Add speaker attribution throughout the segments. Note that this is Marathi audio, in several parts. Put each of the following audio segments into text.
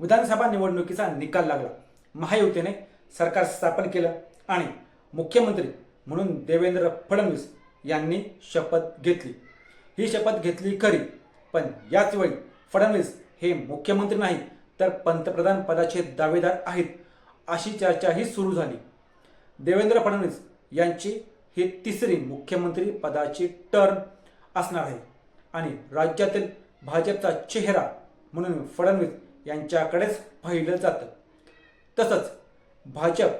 Speaker 1: विधानसभा निवडणुकीचा निकाल लागला. महायुतीने सरकार स्थापन केलं आणि मुख्यमंत्री म्हणून देवेंद्र फडणवीस यांनी शपथ घेतली. ही शपथ घेतली खरी पण याच वेळी फडणवीस हे मुख्यमंत्री नाही तर पंतप्रधान पदाचे दावेदार आहेत अशी चर्चाही सुरू झाली. देवेंद्र फडणवीस यांची ही तिसरी मुख्यमंत्री पदाची टर्न असणार आहे. आणि राज्यातील भाजपचा चेहरा म्हणून फडणवीस यांच्याकडेच पाहिलं जातं. तसंच भाजप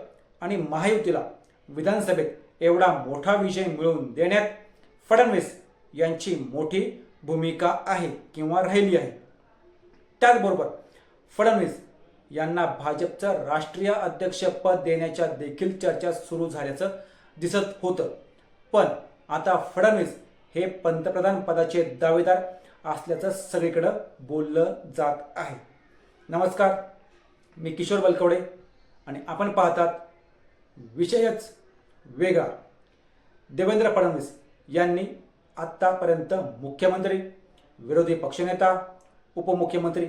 Speaker 1: आणि महायुतीला विधानसभेत एवढा मोठा विजय मिळवून देण्यात फडणवीस यांची मोठी भूमिका आहे किंवा राहिली आहे. त्याचबरोबर फडणवीस यांना भाजपचं राष्ट्रीय अध्यक्षपद देण्याच्या देखील चर्चा सुरू झाल्याचं दिसत होतं. पण आता फडणवीस हे पंतप्रधान पदाचे दावेदार असल्याचं सगळीकडं बोललं जात आहे. नमस्कार मी किशोर बलकवडे आणि आपण पाहतात विषयच वेगळा. देवेंद्र फडणवीस यांनी आत्तापर्यंत मुख्यमंत्री विरोधी पक्षनेता उपमुख्यमंत्री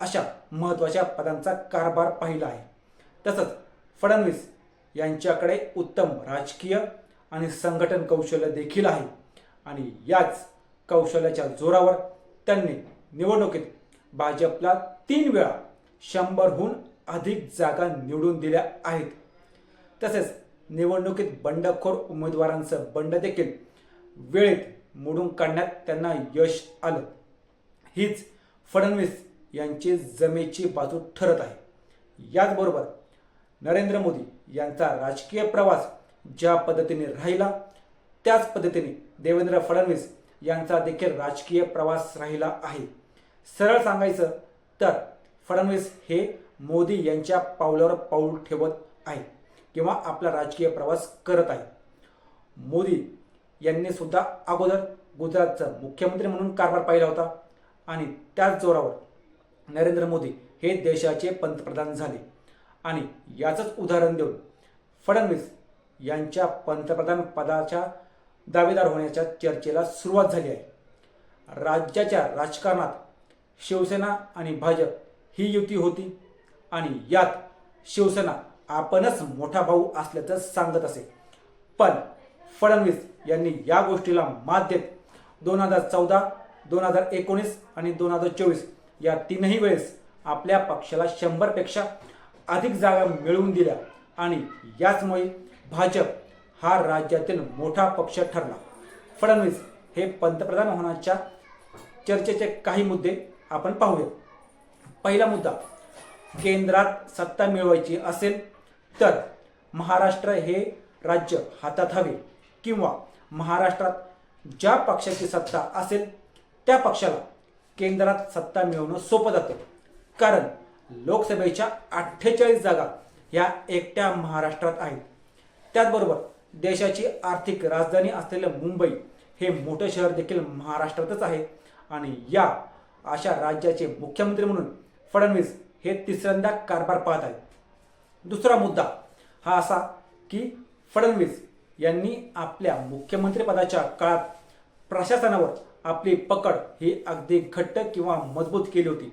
Speaker 1: अशा महत्त्वाच्या पदांचा कारभार पाहिला आहे. तसंच फडणवीस यांच्याकडे उत्तम राजकीय आणि संघटन कौशल्य देखील आहे आणि याच कौशल्याच्या जोरावर त्यांनी निवडणुकीत भाजपला तीन वेळा शंभरहून अधिक जागा निवडून दिल्या आहेत. तसेच निवडणुकीत बंडखोर उमेदवारांचं बंड देखील वेळेत मोडून काढण्यात त्यांना यश आलं. हीच फडणवीस यांची जमेची बाजू ठरत आहे. याचबरोबर नरेंद्र मोदी यांचा राजकीय प्रवास ज्या पद्धतीने राहिला त्याच पद्धतीने देवेंद्र फडणवीस यांचा देखील राजकीय प्रवास राहिला आहे. सरळ सांगायचं तर फडणवीस हे मोदी यांच्या पावलावर पाऊल ठेवत आहे किंवा आपला राजकीय प्रवास करत आहे. मोदी यांनी सुद्धा अगोदर गुजरातचा मुख्यमंत्री म्हणून कारभार पाहिला होता आणि त्याच जोरावर नरेंद्र मोदी हे देशाचे पंतप्रधान झाले. आणि याचंच उदाहरण देऊन फडणवीस यांच्या पंतप्रधान पदाच्या दावेदार होण्याच्या चर्चेला सुरुवात झाली आहे. राज्याच्या राजकारणात शिवसेना आणि भाजप ही युती होती. आणि यात शिवसेना आपणच मोठा भाऊ असल्याचं सांगत असे. पण फडणवीस यांनी या गोष्टीला मात देत दोन हजार चौदा दोन हजार एकोणीस आणि दोन हजार चोवीस या तीनही वेळेस आपल्या पक्षाला शंभरपेक्षा अधिक जागा मिळवून दिल्या. आणि याचमुळे भाजप हा राज्यातील मोठा पक्ष ठरला. फडणवीस हे पंतप्रधान होण्याच्या चर्चेचे काही मुद्दे आपण पाहूया. पहिला मुद्दा केंद्रात सत्ता मिळवायची असेल तर महाराष्ट्र हे राज्य हातात हवे किंवा महाराष्ट्रात ज्या पक्षाची सत्ता असेल त्या पक्षाला केंद्रात सत्ता मिळवणं सोपं जातं. कारण लोकसभेच्या अठ्ठेचाळीस जागा ह्या एकट्या महाराष्ट्रात आहेत. त्याचबरोबर देशाची आर्थिक राजधानी असलेलं मुंबई हे मोठं शहर देखील महाराष्ट्रातच आहे आणि या अशा राज्याचे मुख्यमंत्री म्हणून फडणवीस हे तिसऱ्यांदा कारभार पाहत आहेत. दुसरा मुद्दा हा असा की फडणवीस यांनी आपल्या मुख्यमंत्रीपदाच्या काळात प्रशासनावर आपली पकड ही अगदी घट्ट किंवा मजबूत केली होती.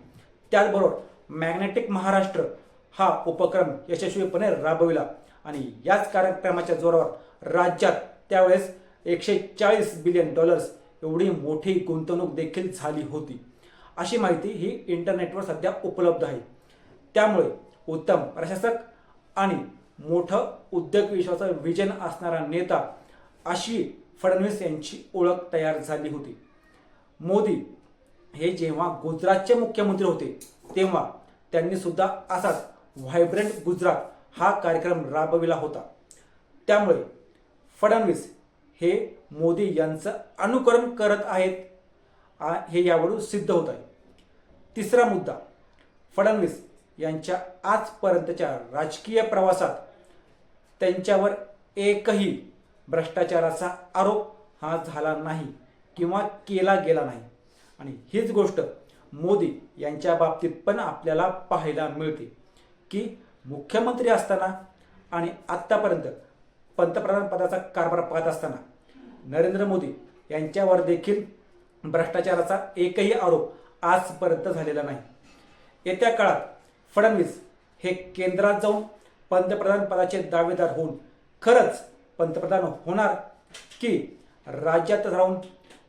Speaker 1: त्याचबरोबर मॅग्नेटिक महाराष्ट्र हा उपक्रम यशस्वीपणे राबविला आणि याच कार्यक्रमाच्या जोरावर राज्यात त्यावेळेस एकशे चाळीस बिलियन डॉलर्स एवढी मोठी गुंतवणूक देखील झाली होती. अशी माहिती ही इंटरनेटवर सध्या उपलब्ध आहे. त्यामुळे उत्तम प्रशासक आणि मोठं उद्योग विश्वाचा विजन असणारा नेता अशी फडणवीस यांची ओळख तयार झाली होती. मोदी हे जेव्हा गुजरातचे मुख्यमंत्री होते तेव्हा त्यांनी सुद्धा असाच व्हायब्रंट गुजरात हा कार्यक्रम राबविला होता. त्यामुळे फडणवीस हे मोदी यांचं अनुकरण करत आहेत हे यावरून सिद्ध होत आहे. तिसरा मुद्दा फडणवीस यांच्या आजपर्यंतच्या राजकीय प्रवासात त्यांच्यावर एकही भ्रष्टाचाराचा आरोप हा झाला नाही किंवा केला गेला नाही. आणि हीच गोष्ट मोदी यांच्या बाबतीत पण आपल्याला पाहायला मिळते की मुख्यमंत्री असताना आणि आत्तापर्यंत पंतप्रधान पदाचा कारभार पाहत असताना नरेंद्र मोदी यांच्यावर देखील भ्रष्टाचाराचा एकही आरोप आजपर्यंत झालेला नाही. येत्या काळात फडणवीस हे केंद्रात जाऊन पंतप्रधान पदाचे दावेदार होऊन खरंच पंतप्रधान होणार की राज्यात राहून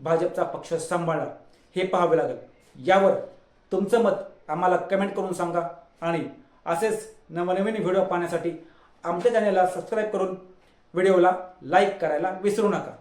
Speaker 1: भाजपचा पक्ष सांभाळणार हे पाहावे लागेल. यावर तुमचं मत आम्हाला कमेंट करून सांगा आणि असेच नवनवीन व्हिडिओ पाहण्यासाठी आमच्या चॅनेलला सबस्क्राईब करून व्हिडिओला लाईक करायला विसरू नका.